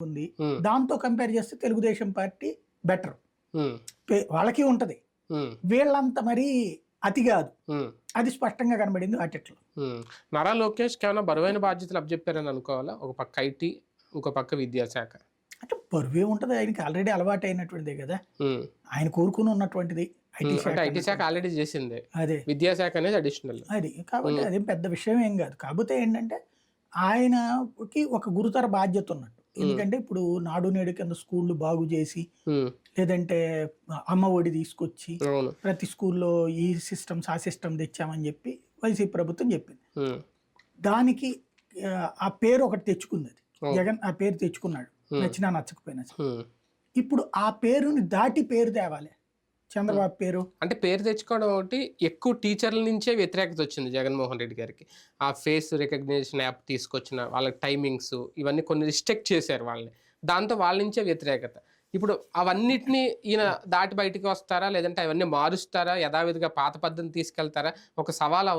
ఉంది. ఉమ్, దాంతో కంపేర్ చేస్తే తెలుగుదేశం పార్టీ బెటర్ ఉమ్, వాళ్ళకి ఉంటది. ఉమ్, వీళ్ళంత మరీ అతి కాదు. అది స్పష్టంగా కనబడింది వాటిట్లో. నారా లోకేష్ కేవలం బరువైన బాధ్యతలు అప్పచెప్పారని అనుకోవాలా? ఒక పక్క ఐటీ ఇంకో పక్క విద్యాశాఖ. అంటే బరువే ఉంటది. ఆయనకి ఆల్రెడీ అలవాటు అయినటువంటిదే కదా ఆయన కోరుకుని ఉన్నటువంటిది ఐటీ శాఖ ఆల్రెడీ చేసిందే. అదే. విద్యాశాఖ అనేది అడిషనల్ అది. కాబట్టి అదేం పెద్ద విషయం ఏం కాదు. కాకపోతే ఏంటంటే ఆయనకి ఒక గురుతర బాధ్యత ఉన్నట్టు. ఎందుకంటే ఇప్పుడు నాడు నేడు కింద స్కూళ్ళు బాగు చేసి లేదంటే అమ్మ ఒడి తీసుకొచ్చి ప్రతి స్కూల్లో ఈ సిస్టమ్స్ ఆ సిస్టమ్ తెచ్చామని చెప్పి వైసీపీ ప్రభుత్వం చెప్పింది. దానికి ఆ, పేరు ఒకటి తెచ్చుకుంది అది. జగన్ ఆ పేరు తెచ్చుకున్నాడు. నచ్చినా నచ్చకపోయినా. ఇప్పుడు ఆ పేరుని దాటి పేరు తేవాలి. చంద్రబాబు పేరు. అంటే పేరు తెచ్చుకోవడం ఒకటి ఎక్కువ టీచర్ల నుంచే వ్యతిరేకత వచ్చింది జగన్మోహన్ రెడ్డి గారికి. ఆ ఫేస్ రికగ్నిషన్ యాప్ తీసుకొచ్చిన వాళ్ళ టైమింగ్స్ ఇవన్నీ కొన్ని రిస్ట్రిక్ట్ చేశారు వాళ్ళని. దాంతో వాళ్ళ నుంచే వ్యతిరేకత. ఇప్పుడు అవన్నిటిని ఈయన దాటి బయటికి వస్తారా? లేదంటే అవన్నీ మారుస్తారా? యథావిధిగా పాత పద్ధతిని తీసుకెళ్తారా? ఒక సవాల్ అవుదా